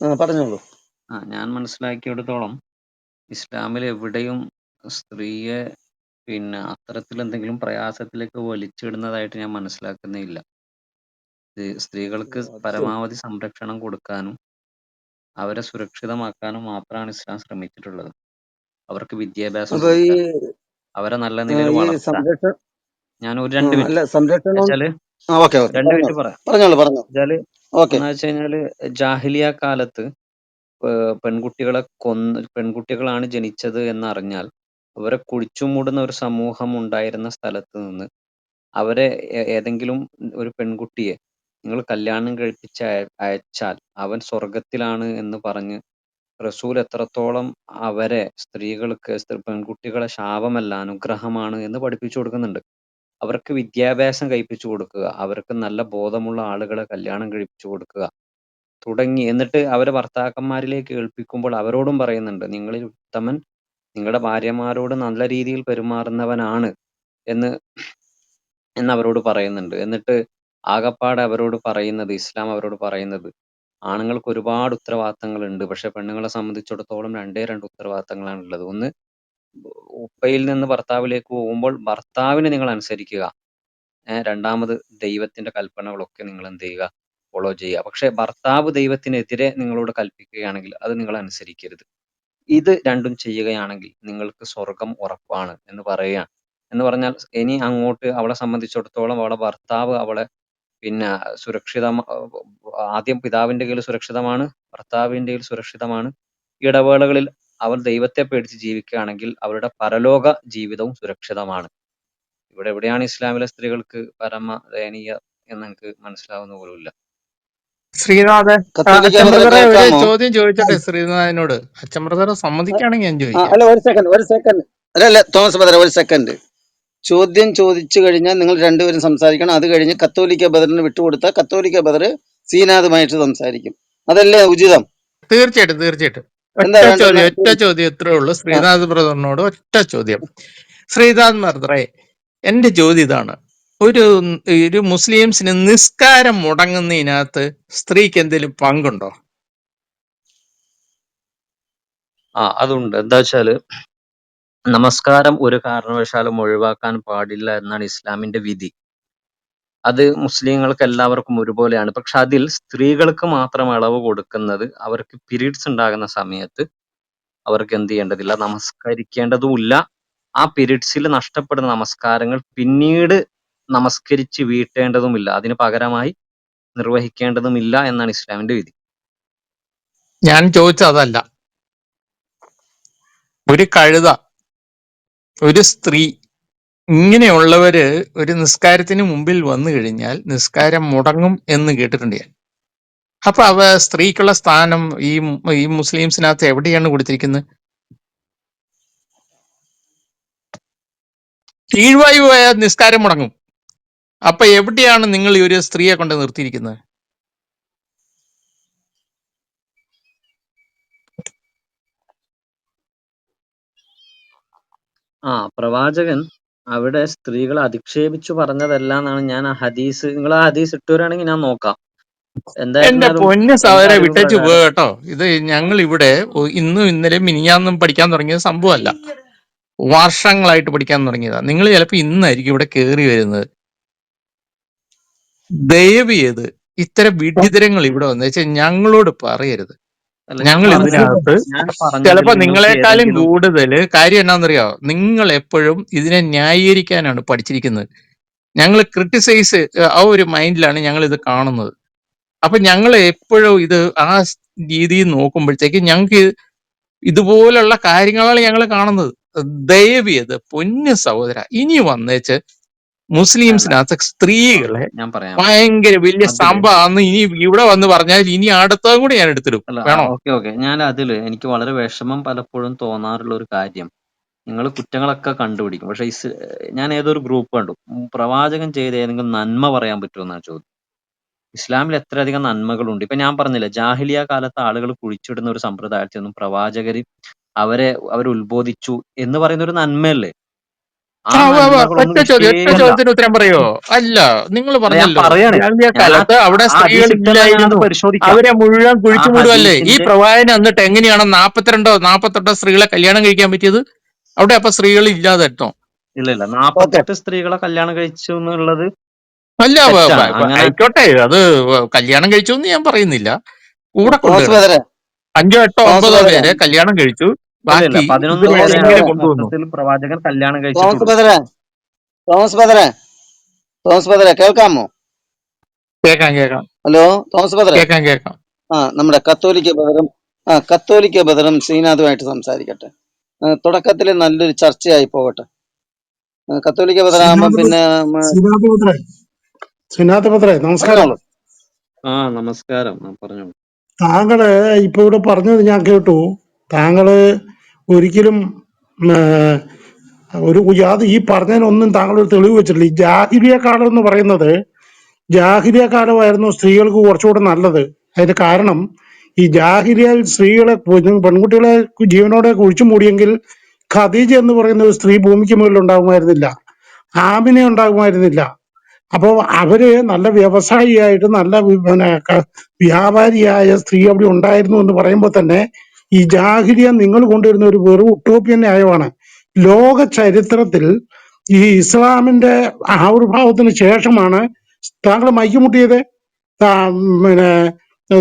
ആ പറഞ്ഞോളൂ. ആ ഞാൻ മനസ്സിലാക്കിയെടുത്തോളം ഇസ്ലാമിൽ എവിടെയും സ്ത്രീയെ പിന്നെ അത്തരത്തിൽ എന്തെങ്കിലും പ്രയാസത്തിലേക്ക് വലിച്ചിടുന്നതായിട്ട് ഞാൻ മനസ്സിലാക്കുന്നില്ല. ഇത് സ്ത്രീകൾക്ക് പരമാവധി സംരക്ഷണം കൊടുക്കാനും അവരെ സുരക്ഷിതമാക്കാനും മാത്രമാണ് ഇസ്ലാം ശ്രമിച്ചിട്ടുള്ളത്. അവർക്ക് വിദ്യാഭ്യാസം കൊടുക്കാൻ അവരെ നല്ല നിലയിൽ വളർത്താൻ. ഞാൻ ഒരു രണ്ട് മിനിറ്റ്. സംരക്ഷണം വെച്ചാൽ ആ ഓക്കെ ഓക്കെ. രണ്ട് മിനിറ്റ് പറയാം പറഞ്ഞോളൂ പറഞ്ഞു. വെച്ചാൽ ഓക്കെ. എന്ന് വെച്ച് കഴിഞ്ഞാൽ ജാഹിലിയ കാലത്ത് ഏഹ് പെൺകുട്ടികളെ കൊന്ന് പെൺകുട്ടികളാണ് ജനിച്ചത് എന്നറിഞ്ഞാൽ അവരെ കുഴിച്ചുമൂടുന്ന ഒരു സമൂഹം ഉണ്ടായിരുന്ന സ്ഥലത്ത് നിന്ന് അവരെ ഏ- ഏതെങ്കിലും ഒരു പെൺകുട്ടിയെ നിങ്ങൾ കല്യാണം കഴിപ്പിച്ച് അയ- അയച്ചാൽ അവൻ സ്വർഗത്തിലാണ് എന്ന് പറഞ്ഞ് റസൂൽ എത്രത്തോളം അവരെ സ്ത്രീകൾക്ക് സ്ത്രീ- പെൺകുട്ടികളെ ശാപമല്ല അനുഗ്രഹമാണ് എന്ന് പഠിപ്പിച്ചു കൊടുക്കുന്നുണ്ട്. അവർക്ക് വിദ്യാഭ്യാസം കഴിപ്പിച്ചു കൊടുക്കുക അവർക്ക് നല്ല ബോധമുള്ള ആളുകളെ കല്യാണം കഴിപ്പിച്ചു കൊടുക്കുക തുടങ്ങി. എന്നിട്ട് അവരെ ഭർത്താക്കന്മാരിലേക്ക് ഏൽപ്പിക്കുമ്പോൾ അവരോടും പറയുന്നുണ്ട് നിങ്ങളിൽ ഉത്തമൻ നിങ്ങളുടെ ഭാര്യമാരോട് നല്ല രീതിയിൽ പെരുമാറുന്നവനാണ് എന്ന് എന്ന് അവരോട് പറയുന്നുണ്ട്. എന്നിട്ട് ആകപ്പാടെ അവരോട് പറയുന്നത് ഇസ്ലാം അവരോട് പറയുന്നത് ആണുങ്ങൾക്ക് ഒരുപാട് ഉത്തരവാദിത്തങ്ങൾ ഉണ്ട് പക്ഷെ പെണ്ണുങ്ങളെ സംബന്ധിച്ചിടത്തോളം രണ്ടേ രണ്ട് ഉത്തരവാദിത്തങ്ങളാണ് ഉള്ളത് ഒന്ന് ഉപ്പയിൽ നിന്ന് ഭർത്താവിലേക്ക് പോകുമ്പോൾ ഭർത്താവിനെ നിങ്ങൾ അനുസരിക്കുക. രണ്ടാമത് ദൈവത്തിന്റെ കൽപ്പനകളൊക്കെ നിങ്ങൾ എന്ത് ചെയ്യുക? ഫോളോ ചെയ്യുക. പക്ഷെ ഭർത്താവ് ദൈവത്തിനെതിരെ നിങ്ങളോട് കൽപ്പിക്കുകയാണെങ്കിൽ അത് നിങ്ങൾ അനുസരിക്കരുത്. ഇത് രണ്ടും ചെയ്യുകയാണെങ്കിൽ നിങ്ങൾക്ക് സ്വർഗം ഉറപ്പാണ് എന്ന് പറയുകയാണ്. എന്ന് പറഞ്ഞാൽ ഇനി അങ്ങോട്ട് അവളെ സംബന്ധിച്ചിടത്തോളം അവളെ ഭർത്താവ് അവളെ പിന്നെ സുരക്ഷിത ആദ്യം പിതാവിന്റെ കയ്യിൽ സുരക്ഷിതമാണ് ഭർത്താവിന്റെ കയ്യിൽ സുരക്ഷിതമാണ്. ഇടവേളകളിൽ അവർ ദൈവത്തെ പേടിച്ച് ജീവിക്കുകയാണെങ്കിൽ അവരുടെ പരലോക ജീവിതവും സുരക്ഷിതമാണ്. ഇവിടെ എവിടെയാണ് ഇസ്ലാമിലെ സ്ത്രീകൾക്ക് പരമ ദയനീയ എന്ന് എനിക്ക് മനസ്സിലാവുന്ന പോലുമില്ല. ശ്രീനാഥ് ആ, അച്ഛൻ ബ്രദറെ ബ്രദറെ ഒരു കേൾക്കാമോ ചോദ്യം ചോദിച്ചോട്ടെ ശ്രീനാഥിനോട്. അച്ഛൻ ബ്രദർ സമ്മതിക്കുകയാണെങ്കിൽ ഞാൻ ആ, ചോദിക്കാം അല്ല ഒരു സെക്കൻഡ് ഒരു സെക്കൻഡ് അല്ല അല്ല തോമസ് ഒരു സെക്കൻഡ് ചോദ്യം ചോദിച്ചു കഴിഞ്ഞാൽ നിങ്ങൾ രണ്ടുപേരും സംസാരിക്കണം. അത് കഴിഞ്ഞ് കത്തോലിക്ക ബദറിന് വിട്ടുകൊടുത്താൽ കത്തോലിക്ക ബദർ സീനാഥുമായിട്ട് സംസാരിക്കും. അതല്ലേ ഉചിതം? തീർച്ചയായിട്ടും തീർച്ചയായിട്ടും. ഒറ്റ ചോദ്യം ഒറ്റ ചോദ്യം ഇത്രേ ഉള്ളൂ. ശ്രീനാഥ് ബ്രദറിനോട് ഒറ്റ ചോദ്യം. ശ്രീനാഥ് ബ്രദറെ എന്റെ ചോദ്യം ഇതാണ്. ഒരു ഒരു മുസ്ലിംസിന് നിസ്കാരം മുടങ്ങുന്നതിനകത്ത് സ്ത്രീക്ക് എന്തെങ്കിലും പങ്കുണ്ടോ? ആ അതുണ്ട്. എന്താ വെച്ചാൽ നമസ്കാരം ഒരു കാരണവശാലും ഒഴിവാക്കാൻ പാടില്ല എന്നാണ് ഇസ്ലാമിന്റെ വിധി. അത് മുസ്ലിങ്ങൾക്ക് എല്ലാവർക്കും ഒരുപോലെയാണ്. പക്ഷെ അതിൽ സ്ത്രീകൾക്ക് മാത്രം ഇളവ് കൊടുക്കുന്നത് അവർക്ക് പിരീഡ്സ് ഉണ്ടാകുന്ന സമയത്ത് അവർക്ക് എന്ത് ചെയ്യേണ്ടതില്ല നമസ്കരിക്കേണ്ടതുമില്ല. ആ പിരീഡ്സിൽ നഷ്ടപ്പെടുന്ന നമസ്കാരങ്ങൾ പിന്നീട് നമസ്കരിച്ച് വീട്ടേണ്ടതുമില്ല. അതിന് പകരമായി നിർവഹിക്കേണ്ടതുമില്ല എന്നാണ് ഇസ്ലാമിന്റെ വിധി. ഞാൻ ചോദിച്ചതല്ല. ഒരു കഴുത ഒരു സ്ത്രീ ഇങ്ങനെയുള്ളവര് ഒരു നിസ്കാരത്തിന് മുമ്പിൽ വന്നു കഴിഞ്ഞാൽ നിസ്കാരം മുടങ്ങും എന്ന് കേട്ടിട്ടുണ്ട് ഞാൻ. അപ്പൊ അവ സ്ത്രീക്കുള്ള സ്ഥാനം ഈ ഈ മുസ്ലിംസിനകത്ത് എവിടെയാണ് കൊടുത്തിരിക്കുന്നത്? കീഴ്വായു പോയാൽ നിസ്കാരം മുടങ്ങും. അപ്പൊ എവിടെയാണ് നിങ്ങൾ ഈ ഒരു സ്ത്രീയെ കൊണ്ട് നിർത്തിയിരിക്കുന്നത്? ആ പ്രവാചകൻ അവിടെ സ്ത്രീകളെ അധിക്ഷേപിച്ചു പറഞ്ഞതല്ല എന്നാണ് ഞാൻ ആ ഹദീസ് നിങ്ങൾ ആ ഹദീസ് ഇട്ടുവരാണെങ്കിൽ ഞാൻ നോക്കാം. എന്റെ എന്തായിരുന്നാലും പൊന്ന് എന്റെ സഹോദര അറിവ് വിട്ടേച്ചു പ്രകാരം പോവുക കേട്ടോ. ഇത് ഞങ്ങൾ ഇവിടെ ഇന്നും ഇന്നലെ മിനിഞ്ഞാന്നും പഠിക്കാൻ തുടങ്ങിയ സംഭവമല്ല. വർഷങ്ങളായിട്ട് പഠിക്കാൻ തുടങ്ങിയതാ. നിങ്ങൾ ചിലപ്പോ ഇന്നായിരിക്കും ഇവിടെ കേറി വരുന്നത്. ദയവ് ചെയ്ത് ഇത്തരം വിഡിതരങ്ങൾ ഇവിടെ വന്നു വെച്ചാൽ ഞങ്ങളോട് പറയരുത്. ഞങ്ങൾ ഇതിനകത്ത് ചിലപ്പോ നിങ്ങളെക്കാളും കൂടുതൽ കാര്യം എന്നാന്നറിയോ നിങ്ങൾ എപ്പോഴും ഇതിനെ ന്യായീകരിക്കാനാണ് പഠിച്ചിരിക്കുന്നത്. ഞങ്ങൾ ക്രിട്ടിസൈസ് ആ ഒരു മൈൻഡിലാണ് ഞങ്ങൾ ഇത് കാണുന്നത്. അപ്പൊ ഞങ്ങൾ എപ്പോഴും ഇത് ആ രീതിയിൽ നോക്കുമ്പോഴത്തേക്ക് ഞങ്ങൾക്ക് ഇതുപോലുള്ള കാര്യങ്ങളാണ് ഞങ്ങൾ കാണുന്നത്. ദയവ് ചെയ്ത് പൊന്നു സഹോദര ഇനി വന്നേച്ച് മുസ്ലിംസിനകത്ത് സ്ത്രീകളെ ഞാൻ പറയാം. ഭയങ്കര വലിയ സംഭവം സംഭവമാണെന്ന് ഇനി ഇവിടെ വന്ന് പറഞ്ഞാൽ ഇനി അടുത്തതും കൂടി ഞാൻ എടുത്തിടും. വേണോ? Okay okay. ഞാൻ അതിൽ എനിക്ക് വളരെ വിഷമം പലപ്പോഴും തോന്നാറുള്ള ഒരു കാര്യം. നിങ്ങൾ കുറ്റങ്ങളൊക്കെ കണ്ടുപിടിക്കും. പക്ഷെ ഇസ് ഞാൻ ഏതൊരു ഗ്രൂപ്പ് കണ്ടു. പ്രവാചകൻ ചെയ്ത ഏതെങ്കിലും നന്മ പറയാൻ പറ്റുമോ എന്നാണ് ചോദ്യം ഇസ്ലാമിൽ എത്രയധികം നന്മകളുണ്ട്? ഇപ്പൊ ഞാൻ പറഞ്ഞില്ല ജാഹിലിയ കാലത്ത് ആളുകൾ കുഴിച്ചിടുന്ന ഒരു സമ്പ്രദായത്തിൽ നിന്നും പ്രവാചകർ അവരെ അവരുത്ബോധിച്ചു എന്ന് പറയുന്ന ഒരു നന്മയല്ലേ ആ ആ ഉവ്വ് ഉവ്വ്. നന്മകളൊന്നും ഒറ്റ ചോദ്യം ഒറ്റ ചോദ്യത്തിന് ഉത്തരം പറയോ? അല്ല നിങ്ങൾ പറഞ്ഞല്ലോ. കാലത്ത് അവിടെ അവരെ മുഴുവൻ കുഴിച്ചു മൂടുവല്ലേ? ഈ പ്രവാഹന എന്നിട്ട് എങ്ങനെയാണ് നാപ്പത്തിരണ്ടോ നാപ്പത്തെട്ടോ സ്ത്രീകളെ കല്യാണം കഴിക്കാൻ പറ്റിയത്? അവിടെ അപ്പൊ സ്ത്രീകൾ ഇല്ലാതെട്ടോ ഇല്ല ഇല്ല. നാപ്പത്തെട്ട് സ്ത്രീകളെ കല്യാണം കഴിച്ചു എന്നുള്ളത് അല്ല ആയിക്കോട്ടെ. അത് കല്യാണം കഴിച്ചു എന്ന് ഞാൻ പറയുന്നില്ല. കൂടെ അഞ്ചോ എട്ടോ ഒമ്പതോ പേര് കല്യാണം കഴിച്ചു. പതിനൊന്ന് പ്രവാചകൻ കല്യാണം തോമസ് കഴിച്ചിട്ടുള്ളൂ തോമസ് ബദറെ തോമസ് ബദറെ കേൾക്കാമോ? കേൾക്കാം കേൾക്കാം. ഹലോ തോമസ് ബദ്ര കേൾക്കാം കേൾക്കാം. ആ നമ്മുടെ കത്തോലിക്ക ബദറും ആ കത്തോലിക്ക ബദറും ശ്രീനാഥുമായിട്ട് സംസാരിക്കട്ടെ. തുടക്കത്തിൽ നല്ലൊരു ചർച്ചയായി പോകട്ടെ. കത്തോലിക്ക ബദറാകുമ്പം പിന്നെ ശ്രീനാഥ് നമസ്കാരം. ആ നമസ്കാരം. പറഞ്ഞോളൂ. താങ്കൾ ഇപ്പൊ ഇവിടെ പറഞ്ഞത് ഞാൻ കേട്ടു. താങ്കൾ ഒരിക്കലും ഒരു യാത് ഈ പറഞ്ഞതിനൊന്നും താങ്കൾ ഒരു തെളിവ് വെച്ചിട്ടില്ല. ഈ ജാഹിരിയ കാലം എന്ന് പറയുന്നത് ജാഹിരിയ കാലമായിരുന്നു സ്ത്രീകൾക്ക് കുറച്ചുകൂടെ നല്ലത്. അതിന്റെ കാരണം ഈ ജാഹിരിയയിൽ സ്ത്രീകളെ പെൺ- പെൺകുട്ടികളെ ജീവനോടെ കുഴിച്ചു മൂടിയെങ്കിൽ ഖദീജ എന്ന് പറയുന്ന ഒരു സ്ത്രീ ഭൂമിക്ക് മുകളിൽ ഉണ്ടാകുമായിരുന്നില്ല. ആമിനെ ഉണ്ടാകുമായിരുന്നില്ല. അപ്പോൾ അവർ നല്ല വ്യവസായിയായിട്ട് നല്ല പിന്നെ വ്യാപാരിയായ സ്ത്രീ അവിടെ ഉണ്ടായിരുന്നു എന്ന് പറയുമ്പോൾ തന്നെ ഈ ജാഹിരിയ നിങ്ങൾ കൊണ്ടുവരുന്ന ഒരു വെറും ഉട്ടോപ്യൻ ന്യായമാണ്. ലോക ചരിത്രത്തിൽ ഈ ഇസ്ലാമിന്റെ ആവിർഭാവത്തിന് ശേഷമാണ് താങ്കൾ മൈക്കുമുട്ടിയത്. താ- പിന്നെ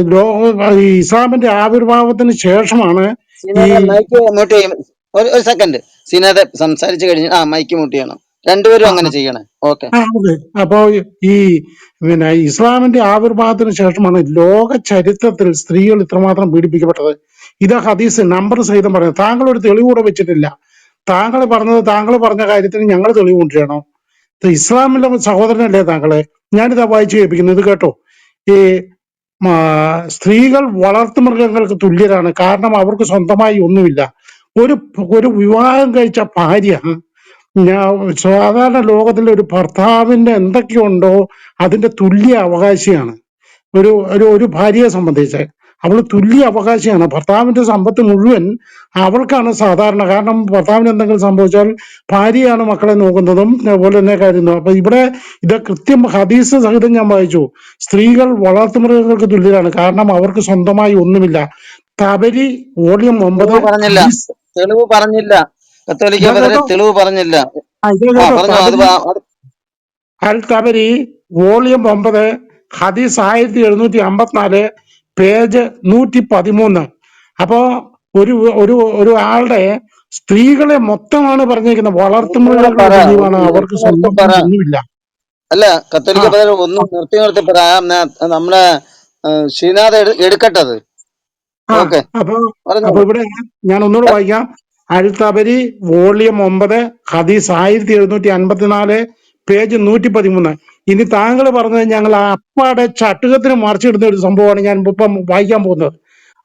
ലോക ഈ ഇസ്ലാമിന്റെ ആവിർഭാവത്തിന് ശേഷമാണ് ഈ മൈക്ക് മ്യൂട്ട് ചെയ്യും ഒരു ഒരു സെക്കൻഡ്. സീനാഥ സംസാരിച്ചു കഴിഞ്ഞ് ആ മൈക്ക് മ്യൂട്ട് ചെയ്യണം രണ്ടുപേരും അങ്ങനെ ചെയ്യണേ. ഓക്കെ. ആ, ഓക്കെ. അപ്പോ ഈ പിന്നെ ഇസ്ലാമിന്റെ ആവിർഭാവത്തിന് ശേഷമാണ് ലോക ചരിത്രത്തിൽ സ്ത്രീകൾ ഇത്രമാത്രം പീഡിപ്പിക്കപ്പെട്ടത്. ഇത് ഹദീസ് നമ്പർ സഹിതം പറയുന്നത്. താങ്കൾ ഒരു തെളിവ് കൂടെ വെച്ചിട്ടില്ല. താങ്കൾ പറഞ്ഞത് താങ്കൾ പറഞ്ഞ കാര്യത്തിന് ഞങ്ങൾ തെളിവ് കൊണ്ടുവരണോ. ഇസ്ലാമിലെ സഹോദരനല്ലേ താങ്കളെ? ഞാനിതാ വായിച്ചു കേൾപ്പിക്കുന്നത് കേട്ടോ. ഈ സ്ത്രീകൾ വളർത്തു മൃഗങ്ങൾക്ക് തുല്യരാണ്. കാരണം അവർക്ക് സ്വന്തമായി ഒന്നുമില്ല. ഒരു ഒരു വിവാഹം കഴിച്ച ഭാര്യ സാധാരണ ലോകത്തിലെ ഒരു ഭർത്താവിന്റെ എന്തൊക്കെയുണ്ടോ അതിന്റെ തുല്യ അവകാശിയാണ്. ഒരു ഒരു ഒരു ഭാര്യയെ സംബന്ധിച്ച്. അവൾ തുല്യ അവകാശിയാണ്. ഭർത്താവിന്റെ സമ്പത്ത് മുഴുവൻ അവൾക്കാണ് സാധാരണ. കാരണം ഭർത്താവിന് എന്തെങ്കിലും സംഭവിച്ചാൽ ഭാര്യയാണ് മക്കളെ നോക്കുന്നതും അതുപോലെ തന്നെ കാര്യം അപ്പൊ ഇവിടെ ഇത് കൃത്യം ഹദീസ് സഹിതം ഞാൻ വായിച്ചു. സ്ത്രീകൾ വളർത്തുമൃഗങ്ങൾക്ക് തുല്യരാണ്. കാരണം അവർക്ക് സ്വന്തമായി ഒന്നുമില്ല. തബരി വോളിയം ഒമ്പത് പറഞ്ഞില്ല. തെളിവ് പറഞ്ഞില്ല. കത്തോലിക്ക തെളിവ് പറഞ്ഞില്ല. അൽ തബരി വോളിയം ഒമ്പത് ഹദീസ് ആയിരത്തി എഴുന്നൂറ്റി അമ്പത്തിനാല് പേജ് നൂറ്റി പതിമൂന്ന് അപ്പോ ഒരു ഒരു ഒരു ആളുടെ സ്ത്രീകളെ മൊത്തമാണ് പറഞ്ഞിരിക്കുന്നത്. വളർത്തുമ്പോഴാണ് അവർക്ക് സ്വന്തമായി ഒന്നുമില്ല അല്ല കത്തോലിക്ക ഒന്ന് നിർത്തി നിർത്തി പറയാം നമ്മളെ ശ്രീനാഥ് എടുക്കട്ടത്. അപ്പൊ അപ്പൊ ഇവിടെ ഞാൻ ഒന്നുകൂടെ വായിക്കാം. അഴുത്തപരി വോളിയം ഒമ്പത് ഹദീസ് ആയിരത്തി എഴുന്നൂറ്റി അൻപത്തിനാല് പേജ് നൂറ്റി പതിമൂന്ന് ഇനി താങ്കൾ പറഞ്ഞത് ഞങ്ങൾ അപ്പാടെ ചട്ടുകത്തിന് മറിച്ചിടുന്ന ഒരു സംഭവമാണ് ഞാൻ ഇപ്പം വായിക്കാൻ പോകുന്നത്.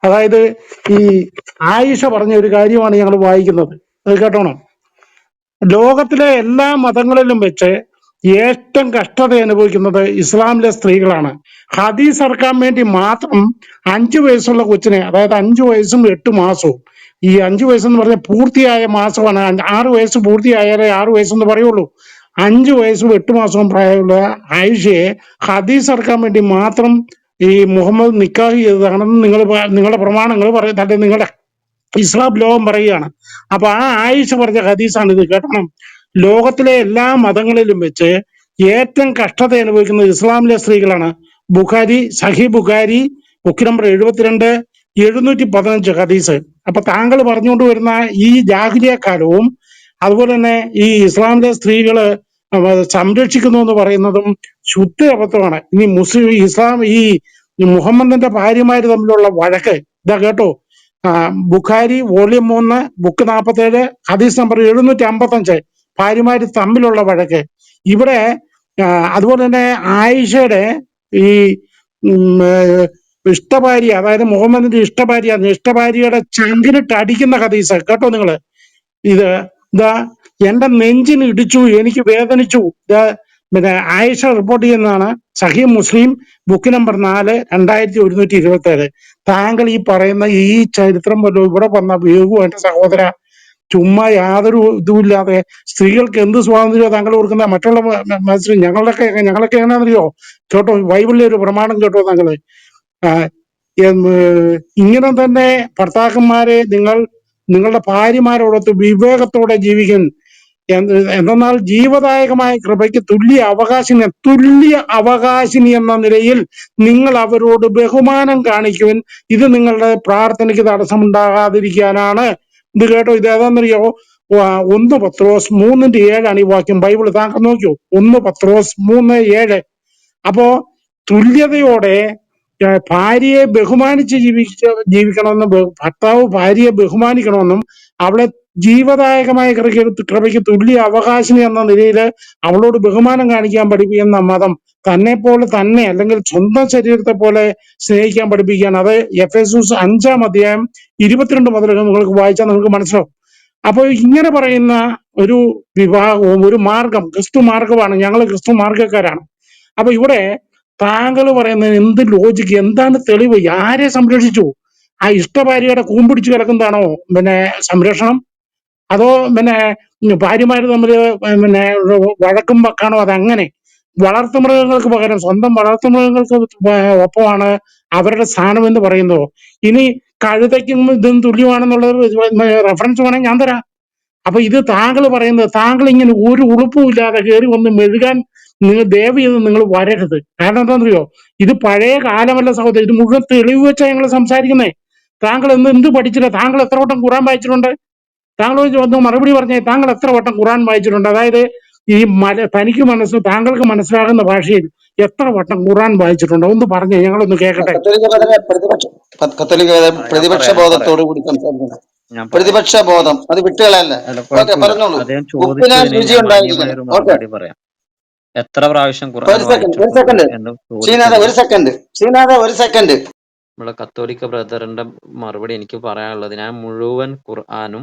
അതായത് ഈ ആയിഷ പറഞ്ഞ ഒരു കാര്യമാണ് ഞങ്ങൾ വായിക്കുന്നത്. അത് കേട്ടോണം. ലോകത്തിലെ എല്ലാ മതങ്ങളിലും വെച്ച് ഏറ്റവും കഷ്ടത അനുഭവിക്കുന്നത് ഇസ്ലാമിലെ സ്ത്രീകളാണ്. ഹദീസ് ഇറക്കാൻ വേണ്ടി മാത്രം അഞ്ചു വയസ്സുള്ള കൊച്ചിനെ അതായത് അഞ്ചു വയസ്സും എട്ട് മാസവും. ഈ അഞ്ചു വയസ്സെന്ന് പറഞ്ഞാൽ പൂർത്തിയായ മാസമാണ്. ആറ് വയസ്സ് പൂർത്തിയായാലേ ആറ് വയസ്സെന്ന് പറയുള്ളൂ. അഞ്ചു വയസ്സും എട്ട് മാസവും പ്രായമുള്ള ആയിഷയെ ഹദീസ് ഇറക്കാൻ വേണ്ടി മാത്രം ഈ മുഹമ്മദ് നിക്കാഹ് ചെയ്തതാണെന്ന് നിങ്ങൾ നിങ്ങളുടെ പ്രമാണങ്ങൾ പറയുന്നത് അല്ലെങ്കിൽ നിങ്ങളുടെ ഇസ്ലാം ലോകം പറയുകയാണ്. അപ്പൊ ആ ആയിഷ പറഞ്ഞ ഹദീസാണ് ഇത് കേട്ടണം ലോകത്തിലെ എല്ലാ മതങ്ങളിലും വെച്ച് ഏറ്റവും കഷ്ടത അനുഭവിക്കുന്നത് ഇസ്ലാമിലെ സ്ത്രീകളാണ് ബുഖാരി സഹി ബുഖാരി ബുക്ക് നമ്പർ എഴുപത്തിരണ്ട് എഴുന്നൂറ്റി പതിനഞ്ച് ഹദീസ്. അപ്പൊ താങ്കൾ പറഞ്ഞുകൊണ്ട് വരുന്ന ഈ ജാഹിലിയ കാലവും അതുപോലെ തന്നെ ഈ ഇസ്ലാമിലെ സ്ത്രീകൾ സംരക്ഷിക്കുന്നു എന്ന് പറയുന്നതും ശുദ്ധ അബദ്ധമാണ് ഇനി മുസ്ലിം ഇസ്ലാം ഈ മുഹമ്മദിന്റെ ഭാര്യമാര് തമ്മിലുള്ള വഴക്ക് ഇതാ കേട്ടോ. ബുഖാരി വോളിയം മൂന്ന് ബുക്ക് നാൽപ്പത്തേഴ് ഹദീസ് നമ്പർ എഴുന്നൂറ്റി അമ്പത്തഞ്ച് ഭാര്യമാര് തമ്മിലുള്ള വഴക്ക്. ഇവിടെ അതുപോലെ തന്നെ ആയിഷയുടെ ഈ ഇഷ്ടഭാര്യ അതായത് മുഹമ്മദിന്റെ ഇഷ്ടഭാര്യ ഇഷ്ടഭാര്യയുടെ ചങ്കിനിട്ട് അടിക്കുന്ന ഹദീസ് കേട്ടോ നിങ്ങൾ? ഇത് ഇതാ എന്റെ നെഞ്ചിന് ഇടിച്ചു എനിക്ക് വേദനിച്ചു. ഇതാ പിന്നെ ആയിഷ റിപ്പോർട്ട് ചെയ്യുന്നതാണ്. സഹി മുസ്ലിം ബുക്ക് നമ്പർ നാല് രണ്ടായിരത്തി ഒരുന്നൂറ്റി ഇരുപത്തി ഏഴ് താങ്കൾ ഈ പറയുന്ന ഈ ചരിത്രം വല്ലതും ഇവിടെ വന്ന വേഗു എന്റെ സഹോദര ചുമ്മാ യാതൊരു ഇതുമില്ലാതെ സ്ത്രീകൾക്ക് എന്ത് സ്വാതന്ത്ര്യം താങ്കൾ കൊടുക്കുന്ന മറ്റുള്ള മത്സരം ഞങ്ങളുടെയൊക്കെ ഞങ്ങളൊക്കെ എങ്ങനെയാണെന്നറിയോ? കേട്ടോ ബൈബിളിലെ ഒരു പ്രമാണം കേട്ടോ ഏഹ്, ഇങ്ങനെ തന്നെ ഭർത്താക്കന്മാരെ നിങ്ങൾ നിങ്ങളുടെ ഭാര്യമാരോടൊത്ത് വിവേകത്തോടെ ജീവിക്കാൻ എന്നാൽ ജീവദായകമായ കൃപയ്ക്ക് തുല്യ അവകാശിനി തുല്യ അവകാശിനി എന്ന നിലയിൽ നിങ്ങൾ അവരോട് ബഹുമാനം കാണിക്കുവാൻ ഇത് നിങ്ങളുടെ പ്രാർത്ഥനയ്ക്ക് തടസ്സമുണ്ടാകാതിരിക്കാനാണ്. ഇത് കേട്ടോ ഇത് ഏതാണെന്നറിയോ ഒന്ന് പത്രോസ് മൂന്നിന്റെ ഏഴാണ് ഈ വാക്യം. ബൈബിൾ താങ്കൾ നോക്കിയോ? ഒന്ന് പത്രോസ് മൂന്ന് ഏഴ്. അപ്പോ തുല്യതയോടെ ഭാര്യയെ ബഹുമാനിച്ച് ജീവിക്ക ജീവിക്കണമെന്നും ഭർത്താവ് ഭാര്യയെ ബഹുമാനിക്കണമെന്നും അവളെ ജീവദായകമായ കൃപയ്ക്ക് തുല്യ അവകാശിനി എന്ന നിലയിൽ അവളോട് ബഹുമാനം കാണിക്കാൻ പഠിപ്പിക്കുന്ന മതം തന്നെ പോലെ തന്നെ അല്ലെങ്കിൽ സ്വന്തം ശരീരത്തെ പോലെ സ്നേഹിക്കാൻ പഠിപ്പിക്കുകയാണ്. അത് എഫ് എസ് അഞ്ചാം അധ്യായം ഇരുപത്തിരണ്ട് മുതൽ നിങ്ങൾക്ക് വായിച്ചാൽ നിങ്ങൾക്ക് മനസ്സിലാവും. അപ്പോൾ ഇങ്ങനെ പറയുന്ന ഒരു വിവാഹവും ഒരു മാർഗം ക്രിസ്തു മാർഗമാണ്. ഞങ്ങൾ ക്രിസ്തു മാർഗക്കാരാണ്. അപ്പൊ ഇവിടെ താങ്കൾ പറയുന്നത് എന്ത് ലോജിക്ക് എന്താണ് തെളിവ് ആരെ സംരക്ഷിച്ചു? ആ ഇഷ്ടഭാര്യയുടെ കൂമ്പിടിച്ച് കിടക്കുന്നതാണോ പിന്നെ സംരക്ഷണം? അതോ പിന്നെ ഭാര്യമാര് തമ്മിൽ പിന്നെ വഴക്കും വെക്കാണോ? അതങ്ങനെ. വളർത്തുമൃഗങ്ങൾക്ക് പകരം സ്വന്തം വളർത്തുമൃഗങ്ങൾക്ക് ഒപ്പമാണ് അവരുടെ സ്ഥാനം എന്ന് പറയുന്നത് ഇനി കഴുതയ്ക്കും ഇതും തുല്യമാണെന്നുള്ളത് റെഫറൻസ് വേണമെങ്കിൽ ഞാൻ തരാം. അപ്പൊ ഇത് താങ്കൾ പറയുന്നത് താങ്കൾ ഇങ്ങനെ ഒരു ഉളുപ്പും ഇല്ലാതെ കയറി ഒന്ന് മെഴുകാൻ നിങ്ങൾ ദയവ് ചെയ്ത് നിങ്ങൾ വരരുത്. കാരണം എന്താണെന്നറിയോ? ഇത് പഴയ കാലമല്ല സഹോദരൻ. ഇത് മുഴുവൻ തെളിവ് വെച്ചാൽ ഞങ്ങൾ സംസാരിക്കുന്നേ. താങ്കൾ എന്ത് എന്ത് പഠിച്ചില്ല? താങ്കൾ എത്ര വട്ടം ഖുറാൻ വായിച്ചിട്ടുണ്ട്? താങ്കൾ ഒന്ന് മറുപടി പറഞ്ഞേ താങ്കൾ എത്ര വട്ടം ഖുറാൻ വായിച്ചിട്ടുണ്ട്? അതായത് ഈ മല തനിക്ക് മനസ്സ് താങ്കൾക്ക് മനസ്സിലാകുന്ന ഭാഷയിൽ എത്ര വട്ടം ഖുറാൻ വായിച്ചിട്ടുണ്ട്? ഒന്ന് പറഞ്ഞേ ഞങ്ങളൊന്ന് കേൾക്കട്ടെ കത്തോലിക്ക പ്രതിപക്ഷ പ്രതിപക്ഷ ബോധത്തോടു കൂടി ബോധം. അത് വിട്ടുകളയല്ല? അല്ല ഓക്കെ കുഴപ്പമില്ല പറഞ്ഞോളൂ ഉപ്പിനാൽ രുചി ഓക്കെ. പറയാം. എത്ര പ്രാവശ്യം ഒരു സെക്കൻഡ് ഒരു സെക്കൻഡ് ശ്രീനാഥ ഒരു സെക്കൻഡ് ശ്രീനാഥ ഒരു സെക്കൻഡ് നമ്മളെ കത്തോലിക്ക ബ്രദറിന്റെ മറുപടി എനിക്ക് പറയാനുള്ളത് ഞാൻ മുഴുവൻ ഖുർആാനും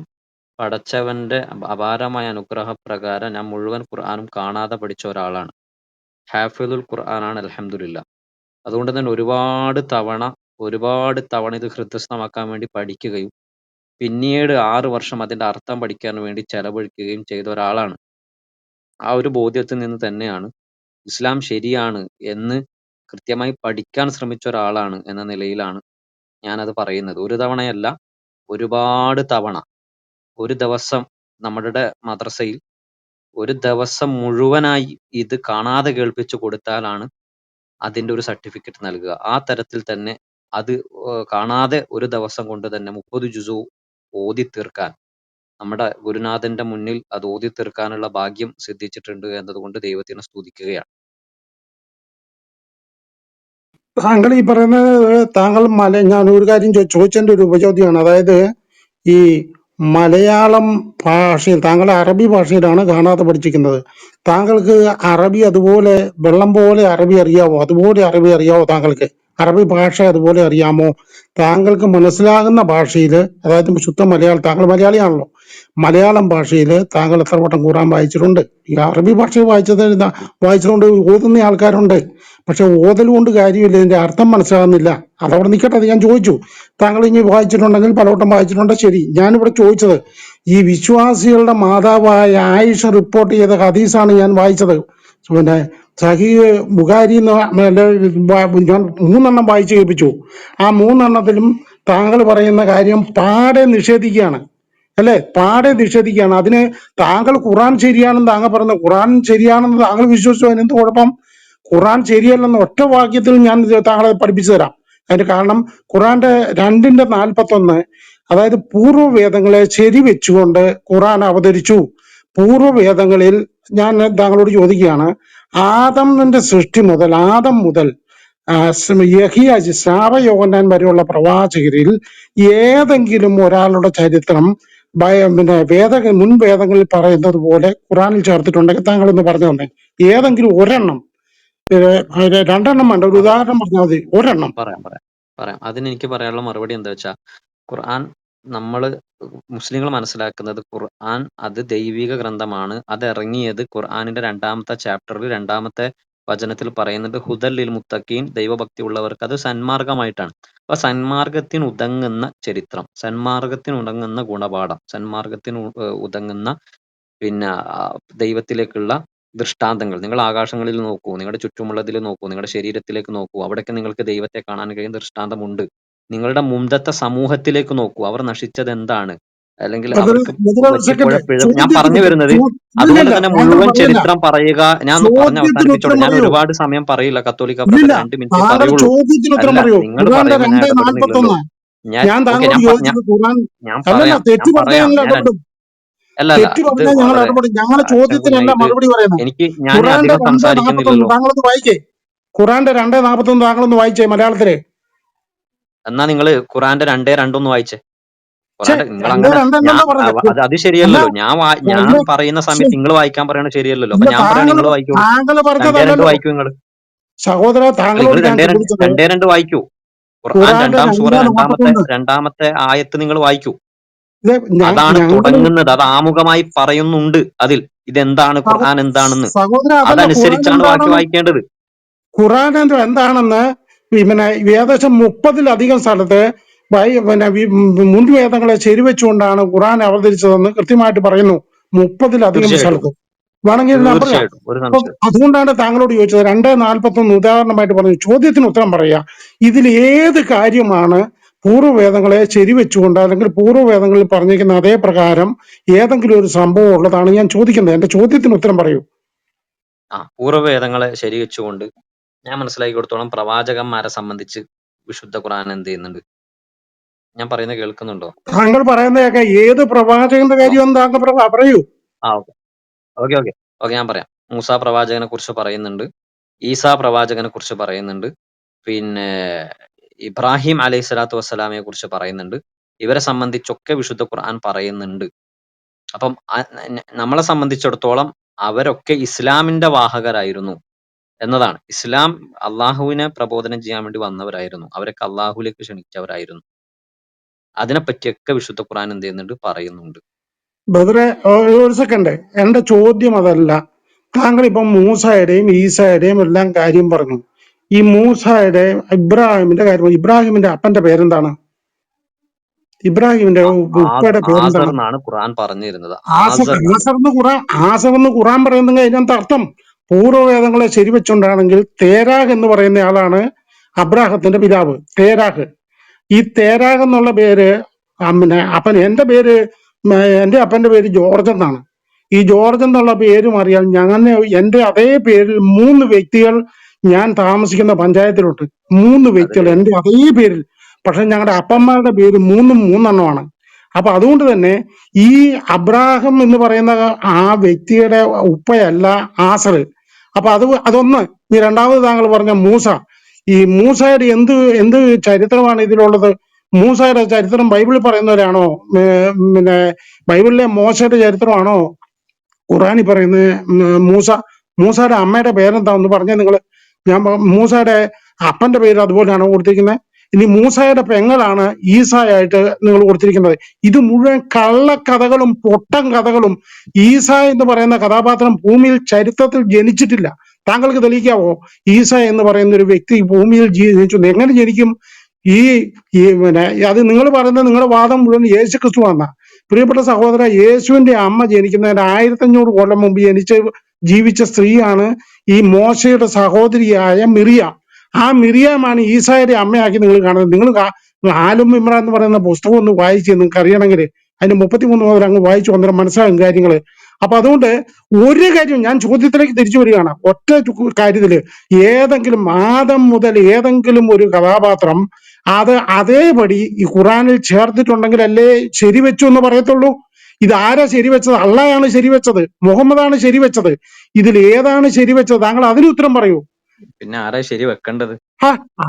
പഠിച്ചവന്റെ അപാരമായ അനുഗ്രഹ പ്രകാരം ഞാൻ മുഴുവൻ ഖുർആാനും കാണാതെ പഠിച്ച ഒരാളാണ്. ഹാഫിദുൽ ഖുർആനാണ് അലഹമുല്ല അതുകൊണ്ട് തന്നെ ഒരുപാട് തവണ ഒരുപാട് തവണ ഇത് ഹൃദയസ്ഥമാക്കാൻ വേണ്ടി പഠിക്കുകയും പിന്നീട് ആറ് വർഷം അതിന്റെ അർത്ഥം പഠിക്കാൻ വേണ്ടി ചെലവഴിക്കുകയും ചെയ്ത ഒരാളാണ്. ആ ഒരു ബോധ്യത്തിൽ നിന്ന് തന്നെയാണ് ഇസ്ലാം ശരിയാണ് എന്ന് കൃത്യമായി പഠിക്കാൻ ശ്രമിച്ച ഒരാളാണ് എന്ന നിലയിലാണ് ഞാനത് പറയുന്നത്. ഒരു തവണയല്ല ഒരുപാട് തവണ ഒരു ദിവസം നമ്മുടെ മദ്രസയിൽ ഒരു ദിവസം മുഴുവനായി ഇത് കാണാതെ കേൾപ്പിച്ചു കൊടുത്താലാണ് അതിന്റെ ഒരു സർട്ടിഫിക്കറ്റ് നൽകുക. ആ തരത്തിൽ തന്നെ അത് കാണാതെ ഒരു ദിവസം കൊണ്ട് തന്നെ മുപ്പത് ജുസു ഓതി തീർക്കാൻ നമ്മുടെ ഗുരുനാഥന്റെ മുന്നിൽ അത് ഓതി തീർക്കാനുള്ള ഭാഗ്യം സിദ്ധിച്ചിട്ടുണ്ട് എന്നതുകൊണ്ട് ദൈവത്തിനെ സ്തുതിക്കുകയാണ്. താങ്കൾ ഈ പറയുന്നത് താങ്കൾ മല ഞാൻ ഒരു കാര്യം ചോദിച്ചതിന്റെ ഒരു ഉപചോദ്യമാണ്. അതായത് ഈ മലയാളം ഭാഷയിൽ താങ്കൾ അറബി ഭാഷയിലാണ് കാണാതെ പഠിച്ചിരിക്കുന്നത്. താങ്കൾക്ക് അറബി അതുപോലെ വെള്ളം പോലെ അറബി അറിയാവോ? അതുപോലെ അറബി അറിയാവോ താങ്കൾക്ക്? അറബി ഭാഷ അതുപോലെ അറിയാമോ? താങ്കൾക്ക് മനസ്സിലാകുന്ന ഭാഷയിൽ അതായത് ശുദ്ധ മലയാളം താങ്കൾ മലയാളിയാണല്ലോ. മലയാളം ഭാഷയിൽ താങ്കൾ എത്ര വട്ടം ഖുറാൻ വായിച്ചിട്ടുണ്ട്? ഈ അറബി ഭാഷ വായിച്ചത് വായിച്ചതുകൊണ്ട് ഓതുന്ന ആൾക്കാരുണ്ട്. പക്ഷെ ഓതൽ കൊണ്ട് കാര്യമില്ല ഇതിന്റെ അർത്ഥം മനസ്സിലാകുന്നില്ല. അതവിടെ നിൽക്കട്ടെ അത് ഞാൻ ചോദിച്ചു. താങ്കൾ ഇനി വായിച്ചിട്ടുണ്ടെങ്കിൽ പലവട്ടം വായിച്ചിട്ടുണ്ട്. ശരി ഞാനിവിടെ ചോദിച്ചത് ഈ വിശ്വാസികളുടെ മാതാവായ ആയിഷ റിപ്പോർട്ട് ചെയ്ത ഹദീസാണ് ഞാൻ വായിച്ചത്. പിന്നെ സഹി ബുഖാരി എന്ന് ഞാൻ മൂന്നെണ്ണം വായിച്ചു കേൾപ്പിച്ചു. ആ മൂന്നെണ്ണത്തിലും താങ്കൾ പറയുന്ന കാര്യം പാടെ നിഷേധിക്കുകയാണ്. അല്ലെ? പാടെ നിഷേധിക്കുകയാണ്. അതിന് താങ്കൾ ഖുറാൻ ശരിയാണെന്ന് താങ്കൾ പറഞ്ഞ ഖുറാൻ ശരിയാണെന്ന് താങ്കൾ വിശ്വസിച്ചു അതിനെന്ത് കുഴപ്പം? ഖുറാൻ ശരിയല്ലെന്ന് ഒറ്റ വാക്യത്തിൽ ഞാൻ താങ്കളെ പഠിപ്പിച്ചു തരാം. അതിന്റെ കാരണം ഖുറാന്റെ രണ്ടിന്റെ നാൽപ്പത്തൊന്ന് അതായത് പൂർവവേദങ്ങളെ ശരിവെച്ചുകൊണ്ട് ഖുറാൻ അവതരിച്ചു. പൂർവവേദങ്ങളിൽ ഞാൻ താങ്കളോട് ചോദിക്കുകയാണ് ആദമിന്റെ സൃഷ്ടി മുതൽ ആദം മുതൽ യഹിയാജ് ശ്രാവയോഹന്നാൻ വരെയുള്ള പ്രവാചകരിൽ ഏതെങ്കിലും ഒരാളുടെ ചരിത്രം പിന്നെ വേദ മുൻ വേദങ്ങളിൽ പറയുന്നത് പോലെ ഖുറാനിൽ ചേർത്തിട്ടുണ്ടെങ്കിൽ താങ്കൾ ഒന്ന് പറഞ്ഞു തന്നെ. ഏതെങ്കിലും ഒരെണ്ണം രണ്ടെണ്ണം വേണ്ട ഒരു ഉദാഹരണം പറഞ്ഞാൽ മതി. ഒരെണ്ണം. പറയാം പറയാം പറയാം. അതിന് എനിക്ക് പറയാനുള്ള മറുപടി എന്താ വെച്ചാൽ ഖുർആൻ നമ്മൾ മുസ്ലിങ്ങൾ മനസ്സിലാക്കുന്നത് ഖുർആൻ അത് ദൈവിക ഗ്രന്ഥമാണ്. അത് ഇറങ്ങിയത് ഖുർആനിന്റെ രണ്ടാമത്തെ ചാപ്റ്ററിൽ രണ്ടാമത്തെ വചനത്തിൽ പറയുന്നുണ്ട് ഹുദല്ലിൽ മുത്തക്കീൻ ദൈവഭക്തി ഉള്ളവർക്ക് അത് സന്മാർഗമായിട്ടാണ്. അപ്പൊ സന്മാർഗത്തിന് ഉതങ്ങുന്ന ചരിത്രം സന്മാർഗത്തിന് ഉതങ്ങുന്ന ഗുണപാഠം സന്മാർഗത്തിന് ഉതങ്ങുന്ന പിന്നെ ദൈവത്തിലേക്കുള്ള ദൃഷ്ടാന്തങ്ങൾ. നിങ്ങൾ ആകാശങ്ങളിൽ നോക്കൂ നിങ്ങളുടെ ചുറ്റുമുള്ളതിൽ നോക്കൂ നിങ്ങളുടെ ശരീരത്തിലേക്ക് നോക്കൂ അവിടെയൊക്കെ നിങ്ങൾക്ക് ദൈവത്തെ കാണാൻ കഴിയുന്ന ദൃഷ്ടാന്തമുണ്ട്. നിങ്ങളുടെ മുമ്പത്തെ സമൂഹത്തിലേക്ക് നോക്കൂ അവർ നശിച്ചത് എന്താണ്? അല്ലെങ്കിൽ ഞാൻ പറഞ്ഞു വരുന്നത് അതുപോലെ അതുകൊണ്ട് തന്നെ മുഴുവൻ ചരിത്രം പറയുക ഞാൻ പറഞ്ഞു ഉത്തരം ഞാൻ ഒരുപാട് സമയം പറയില്ല. കത്തോലിക്ക രണ്ട് മിനിറ്റ് പറയുള്ളൂ. നിങ്ങൾ ഖുറാന്റെ ഞാൻ ഞാൻ പറയാം. അല്ല പറയുന്നത്. എനിക്ക് ഞാൻ ഖുറാന്റെ അധികം സംസാരിക്കുന്നില്ലല്ലോ. ഖുറാന്റെ രണ്ടേ നാൽപ്പത്തി ഒന്ന് താങ്കളൊന്ന് വായിച്ചേ മലയാളത്തിൽ. എന്നാ നിങ്ങൾ ഖുറാന്റെ രണ്ടേ രണ്ടൊന്ന് വായിച്ചേ. അത് ശരിയല്ലല്ലോ. ഞാൻ ഞാൻ പറയുന്ന സമയത്ത് നിങ്ങൾ വായിക്കാൻ പറയണത് ശരിയല്ലല്ലോ. അപ്പൊ ഞാൻ പറയാം നിങ്ങൾ വായിക്കൂ. രണ്ട് വായിക്കൂ നിങ്ങൾ സഹോദര താങ്കൾ രണ്ടേ രണ്ട് വായിക്കൂ. ഖുർആൻ രണ്ടാം സൂറ രണ്ടേ രണ്ടാമത്തെ രണ്ടാമത്തെ ആയത്ത് നിങ്ങൾ വായിക്കൂ. അതാണ് തുടങ്ങുന്നത്. അത് ആമുഖമായി പറയുന്നുണ്ട് അതിൽ. ഇതെന്താണ് ഖുർആൻ എന്താണെന്ന്. അതനുസരിച്ചാണ് ബാക്കി വായിക്കേണ്ടത്. ഖുർആൻ എന്ത് എന്താണെന്ന്? പിന്നെ ഏകദേശം മുപ്പതിലധികം സ്ഥലത്ത് പിന്നെ മുൻവേദങ്ങളെ മുൻ വേദങ്ങളെ ശരിവെച്ചുകൊണ്ടാണ് ഖുറാൻ അവതരിച്ചതെന്ന് കൃത്യമായിട്ട് പറയുന്നു. മുപ്പതിലധികം സ്ഥലത്തും. വേണമെങ്കിൽ ഞാൻ പറയാം. അതുകൊണ്ടാണ് താങ്കളോട് ചോദിച്ചത് രണ്ടേ നാൽപ്പത്തി ഒന്ന് ഉദാഹരണമായിട്ട് പറഞ്ഞു. ചോദ്യത്തിന് ഉത്തരം പറയാ. ഇതിൽ ഏത് കാര്യമാണ് പൂർവവേദങ്ങളെ ശരിവെച്ചുകൊണ്ട് അല്ലെങ്കിൽ പൂർവവേദങ്ങളിൽ പറഞ്ഞിരിക്കുന്ന അതേ പ്രകാരം ഏതെങ്കിലും ഒരു സംഭവം ഉള്ളതാണ് ഞാൻ ചോദിക്കുന്നത്. എന്റെ ചോദ്യത്തിന് ഉത്തരം പറയൂ. ആ പൂർവവേദങ്ങളെ ശരിവെച്ചുകൊണ്ട് ഞാൻ മനസ്സിലാക്കി കൊടുത്തോളം പ്രവാചകന്മാരെ സംബന്ധിച്ച് വിശുദ്ധ ഖുർആൻ എന്ത് ചെയ്യുന്നുണ്ട്? ഞാൻ പറയുന്നത് കേൾക്കുന്നുണ്ടോ? താങ്കൾ പറയുന്നതൊക്കെ ഏത് പ്രവാചകന്റെ കാര്യം താങ്കൾ പറ- പറയൂ. ആ ഓക്കെ. Okay okay. ഓക്കെ ഞാൻ പറയാം. മൂസ പ്രവാചകനെ കുറിച്ച് പറയുന്നുണ്ട്. ഈസാ പ്രവാചകനെ കുറിച്ച് പറയുന്നുണ്ട്. പിന്നെ ഇബ്രാഹിം അലൈഹി സ്വലാത്തു വസ്സലാമയെ കുറിച്ച് പറയുന്നുണ്ട്. ഇവരെ സംബന്ധിച്ചൊക്കെ വിശുദ്ധ ഖുർആൻ പറയുന്നുണ്ട്. അപ്പം അ- ന- നമ്മളെ സംബന്ധിച്ചിടത്തോളം അവരൊക്കെ ഇസ്ലാമിന്റെ വാഹകരായിരുന്നു എന്നതാണ്. ഇസ്ലാം അള്ളാഹുവിനെ പ്രബോധനം ചെയ്യാൻ വേണ്ടി വന്നവരായിരുന്നു. അവരൊക്കെ അള്ളാഹുലേക്ക് ക്ഷണിച്ചവരായിരുന്നു. അതിനെപ്പറ്റിയൊക്കെ വിശുദ്ധ ഖുർആൻ എന്ത് ചെയ്യുന്നുണ്ട്? പറയുന്നുണ്ട്. ബ്രദറെ ഒരു സെക്കൻഡ്. എന്റെ ചോദ്യം അതല്ല. താങ്കൾ ഇപ്പം മൂസായുടെയും ഈസായുടെയും എല്ലാം കാര്യം പറഞ്ഞു. ഈ മൂസായുടെ ഇബ്രാഹിമിന്റെ കാര്യം ഇബ്രാഹിമിന്റെ അപ്പന്റെ പേരെന്താണ്? ഇബ്രാഹിമിന്റെ ഉപ്പയുടെ പേരെന്താണ്? ഖുറാൻ ഖുർആൻ പറഞ്ഞിരുന്നത്. ആസർ ഖുറാൻ ആസർ എന്ന് ഖുറാൻ പറയുന്നെങ്കിൽ അതിനകത്ത് അർത്ഥം പൂർവവേദങ്ങളെ ശരിവെച്ചുകൊണ്ടാണെങ്കിൽ തേരാഗ് എന്ന് പറയുന്ന ആളാണ് അബ്രാഹത്തിന്റെ പിതാവ്. തേരാഗ്. ഈ തേരാഗ് എന്നുള്ള പേര് പിന്നെ അപ്പൻ എന്റെ പേര് എന്റെ എന്റെ അപ്പന്റെ പേര് ജോർജ് എന്നാണ്. ഈ ജോർജ് എന്നുള്ള പേരും അറിയാൻ ഞാൻ എന്റെ അതേ പേരിൽ മൂന്ന് വ്യക്തികൾ ഞാൻ താമസിക്കുന്ന പഞ്ചായത്തിലുണ്ട്. മൂന്ന് വ്യക്തികൾ എന്റെ എന്റെ അതേ പേരിൽ. പക്ഷെ ഞങ്ങളുടെ അപ്പന്മാരുടെ പേര് മൂന്നും മൂന്നെണ്ണമാണ്. അപ്പൊ അതുകൊണ്ട് തന്നെ ഈ അബ്രാഹം എന്ന് പറയുന്ന ആ വ്യക്തിയുടെ ഉപ്പയല്ല ആസർ അപ്പൊ അത് അതൊന്ന് ഈ രണ്ടാമത് താങ്കൾ പറഞ്ഞ മൂസ. ഈ മൂസയുടെ എന്ത് എന്ത് ചരിത്രമാണ് ഇതിലുള്ളത്? മൂസയുടെ ചരിത്രം ബൈബിളിൽ പറയുന്നവരാണോ? പിന്നെ ബൈബിളിലെ മോശയുടെ ചരിത്രമാണോ? ഖുറാനി പറയുന്നത് മൂസ മൂസയുടെ അമ്മയുടെ പേരെന്താ ഒന്ന് പറഞ്ഞേ നിങ്ങൾ ഞാൻ മൂസയുടെ അപ്പന്റെ പേര് അതുപോലെയാണ് കൊടുത്തിരിക്കുന്നത്? ഇനി മൂസയുടെ പെങ്ങളാണ് ഈസായായിട്ട് നിങ്ങൾ കൊടുത്തിരിക്കുന്നത്. ഇത് മുഴുവൻ കള്ളക്കഥകളും പൊട്ടൻ കഥകളും ഈസ എന്ന് പറയുന്ന കഥാപാത്രം ഭൂമിയിൽ ചരിത്രത്തിൽ ജനിച്ചിട്ടില്ല. താങ്കൾക്ക് തെളിയിക്കാവോ? ഈസ എന്ന് പറയുന്ന ഒരു വ്യക്തി ഭൂമിയിൽ ജനിച്ചു എങ്ങനെ ജനിക്കും? ഈ പിന്നെ അത് നിങ്ങൾ പറയുന്നത് നിങ്ങളുടെ വാദം മുഴുവൻ യേശു ക്രിസ്തു വന്ന പ്രിയപ്പെട്ട സഹോദര യേശുവിന്റെ അമ്മ ജനിക്കുന്നതിന് ആയിരത്തി അഞ്ഞൂറ് കൊല്ലം മുമ്പ് ജനിച്ച് ജീവിച്ച സ്ത്രീയാണ് ഈ മോശയുടെ സഹോദരിയായ മിറിയ. ആ മിറിയാമാണ് ഈസായുടെ അമ്മയാക്കി നിങ്ങൾ കാണുന്നത്. നിങ്ങൾ ആലും ഇമ്ര എന്ന് പറയുന്ന പുസ്തകം ഒന്ന് വായിച്ച് നിങ്ങൾക്ക് അറിയണമെങ്കിൽ അതിന് മുപ്പത്തിമൂന്ന് മുതൽ അങ്ങ് വായിച്ചു അന്നേരം മനസ്സിലാകും കാര്യങ്ങൾ അപ്പൊ അതുകൊണ്ട് ഒരു കാര്യം ഞാൻ ചോദ്യത്തിലേക്ക് തിരിച്ചു വരികയാണ്. ഒറ്റ കാര്യത്തിൽ ഏതെങ്കിലും ആദം മുതൽ ഏതെങ്കിലും ഒരു കഥാപാത്രം അത് അതേപടി ഈ ഖുറാനിൽ ചേർത്തിട്ടുണ്ടെങ്കിൽ അല്ലേ ശരിവെച്ചു എന്ന് പറയത്തുള്ളൂ? ഇത് ആരാ ശരിവെച്ചത് അള്ളയാണ് ശരിവെച്ചത് മുഹമ്മദാണ് ശരിവെച്ചത് ഇതിൽ ഏതാണ് ശരിവെച്ചത് താങ്കൾ അതിന് ഉത്തരം പറയൂ. പിന്നെ ആരാ ശരി വെക്കേണ്ടത്?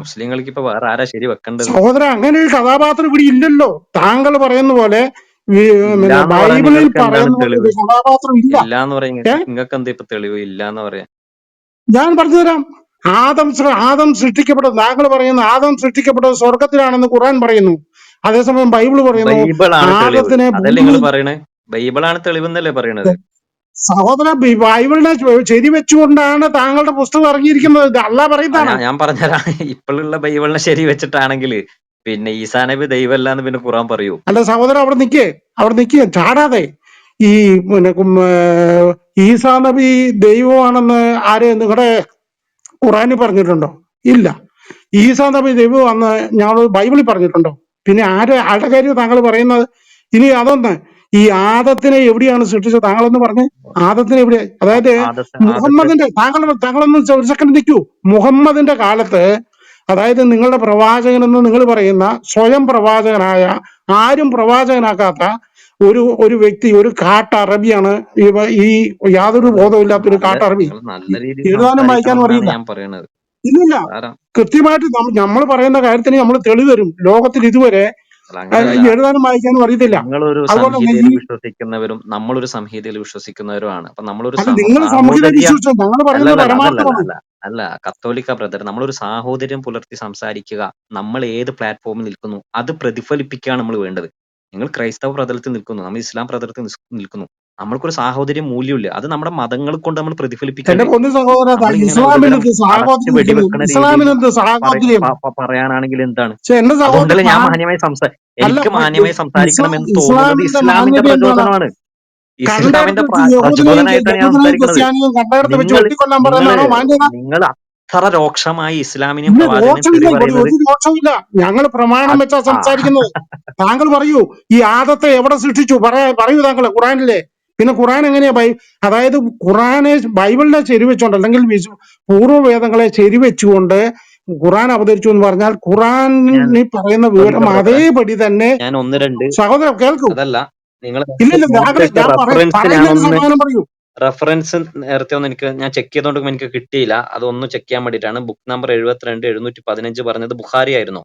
മുസ്ലിങ്ങൾക്ക് ഇപ്പൊ വേറെ ആരാ ശരി വെക്കേണ്ടത്? സഹോദര അങ്ങനെ ഒരു കഥാപാത്രം ഇവിടെ ഇല്ലല്ലോ. താങ്കൾ പറയുന്ന പോലെ ബൈബിളിൽ പറയുന്ന കഥാപാത്രം ഇല്ല. ഇല്ലാന്ന് പറയാൻ ഏ? നിങ്ങൾക്ക് എന്താ ഇപ്പൊ തെളിവ്? ഇല്ലാന്ന് പറയാൻ ഞാൻ പറഞ്ഞുതരാം. ആദം ആദം സൃഷ്ടിക്കപ്പെട്ടത് താങ്കൾ പറയുന്നു ആദം സൃഷ്ടിക്കപ്പെട്ടത് സ്വർഗത്തിലാണെന്ന് ഖുറാൻ പറയുന്നു. അതേസമയം ബൈബിൾ പറയുന്നു ആദത്തിനെ ബൈബിളാണ് തെളിവെന്നല്ലേ പറയണത്? സഹോദര ബൈബിളിനെ ശരി വെച്ചുകൊണ്ടാണ് താങ്കളുടെ പുസ്തകം ഇറങ്ങിയിരിക്കുന്നത്. അല്ല പറയുന്നതാണ്. ഞാൻ പറഞ്ഞുതരാം. ഇപ്പോഴുള്ള ബൈബിളിനെ ശരി വെച്ചിട്ടാണെങ്കിൽ പിന്നെ ഈസാ നബി ദൈവമല്ല എന്ന് പിന്നെ ഖുറാൻ പറയൂ. അല്ല സഹോദരൻ അവിടെ നിൽക്കേ അവിടെ നിൽക്കുക ചാടാതെ. ഈ പിന്നെ കും- ഈസാ നബി ദൈവമാണെന്ന് ആര് നിങ്ങളുടെ ഖുറാനിൽ പറഞ്ഞിട്ടുണ്ടോ? ഇല്ല. ഈസാ നബി ദൈവമാണെന്ന് ഞങ്ങൾ ബൈബിളിൽ പറഞ്ഞിട്ടുണ്ടോ? പിന്നെ ആര് ആരുടെ കാര്യം താങ്കൾ പറയുന്നത്? ഇനി അതൊന്ന്. ഈ ആദത്തിനെ എവിടെയാണ് സൃഷ്ടിച്ചത്? താങ്കളൊന്ന് പറഞ്ഞേ. ആദത്തിനെ എവിടെ അതായത് ആദത്ത് ആദത്ത് മുഹമ്മദിന്റെ താങ്കൾ താങ്കളൊന്ന് ഒരു സെക്കൻഡ് നിൽക്കൂ മുഹമ്മദിന്റെ കാലത്ത് അതായത് നിങ്ങളുടെ പ്രവാചകൻ എന്ന് നിങ്ങൾ പറയുന്ന സ്വയം പ്രവാചകനായ ആരും പ്രവാചകനാക്കാത്ത ഒരു ഒരു വ്യക്തി ഒരു കാട്ട അറബിയാണ് ഈ യാതൊരു ബോധമില്ലാത്ത ഒരു അറബി. എഴുതാനും വായിക്കാനും അറിയില്ല. ഞാൻ പറയണത്. ഇല്ലില്ല. കൃത്യമായിട്ട് നമ്മൾ പറയുന്ന കാര്യത്തിന് നമ്മൾ തെളിവ് തരും. ലോകത്തിൽ ഇതുവരെ എഴുതാനും വായിക്കാനും അറിയത്തില്ല. നിങ്ങളൊരു സംഹിതയിൽ വിശ്വസിക്കുന്നവരും നമ്മളൊരു സംഹിതയിൽ വിശ്വസിക്കുന്നവരുമാണ്. അപ്പൊ നമ്മളൊരു നിങ്ങൾ സാഹോദര്യ വിശ്വസിച്ചു ഞങ്ങൾ പറയുന്നത് പരമാർത്ഥമാണ്. അല്ല കത്തോലിക്ക ബ്രദർ നമ്മളൊരു സാഹോദര്യം പുലർത്തി സംസാരിക്കുക നമ്മൾ ഏത് പ്ലാറ്റ്ഫോമിൽ നിൽക്കുന്നു അത് പ്രതിഫലിപ്പിക്കുകയാണ് നമ്മൾ വേണ്ടത്. നിങ്ങൾ ക്രൈസ്തവ പ്രതലത്തിൽ നിൽക്കുന്നു നമ്മൾ ഇസ്ലാം പ്രതലത്തിൽ നിസ് നിൽക്കുന്നു. നമ്മൾക്കൊരു സാഹോദര്യം മൂല്യമില്ല. അത് നമ്മുടെ മതങ്ങൾ കൊണ്ട് നമ്മൾ എന്റെ പ്രതിഫലിപ്പിക്കണ്ടേ പൊന്നു സഹോദര നമ്മളിങ്ങനെ ഇസ്ലാമിന് ഒരുതരം എന്ത് അടച്ച് സാഹോദര്യം വെടിവെക്കണ രീതിയിൽ ഇസ്ലാമിന് എന്ത് സാഹോദര്യം? പ- പ- പറയാനാണെങ്കിൽ എന്താണ്? പക്ഷെ എന്റെ സഹോദരൻ അതുകൊണ്ടല്ലേ ഞാൻ മാന്യമായി സംസാ അല്ല എനിക്ക് മാന്യമായി സംസാരിക്കണം എന്ന് തോന്നുന്നത് ഇസ്ലാമിന്റെ ഇസ്ലാമിന്റെ മാന്യത എന്താണ് പ്രചോദനമാണ്. നിങ്ങൾ അത്ര രോക്ഷമായി ഇസ്ലാമിനെ ദോഷമില്ല ഞങ്ങൾ പ്രമാണം വെച്ചാ സംസാരിക്കുന്നത് താങ്കൾ പറയൂ ഈ ആദത്തെ എവിടെ സൃഷ്ടിച്ചു? പറയാ പറയൂ താങ്കൾ ഖുറാനിലെ പിന്നെ ഖുറാൻ എങ്ങനെയാ ബൈ അതായത് ഖുറാനെ ബൈബിളിനെ ശരിവെച്ചുകൊണ്ട് അല്ലെങ്കിൽ പൂർവ പൂർവവേദങ്ങളെ ശരിവെച്ചുകൊണ്ട് ഖുറാൻ അവതരിച്ചു എന്ന് പറഞ്ഞാൽ ഖുറാനിൽ പറയുന്ന വിവരം അതേപടി തന്നെ ഞാൻ ഒന്ന് രണ്ട് സഹോദരം കേൾക്കൂ. അതല്ല നിങ്ങൾ റഫറൻസ് നേരത്തെ ഒന്ന് എനിക്ക് ഞാൻ ചെക്ക് ചെയ്തോണ്ട് എനിക്ക് കിട്ടിയില്ല. അതൊന്ന് ചെക്ക് ചെയ്യാൻ വേണ്ടിയിട്ടാണ്. ബുക്ക് നമ്പർ എഴുപത്തിരണ്ട് എഴുന്നൂറ്റി പതിനഞ്ച് പറഞ്ഞത് ബുഖാരി ആയിരുന്നു.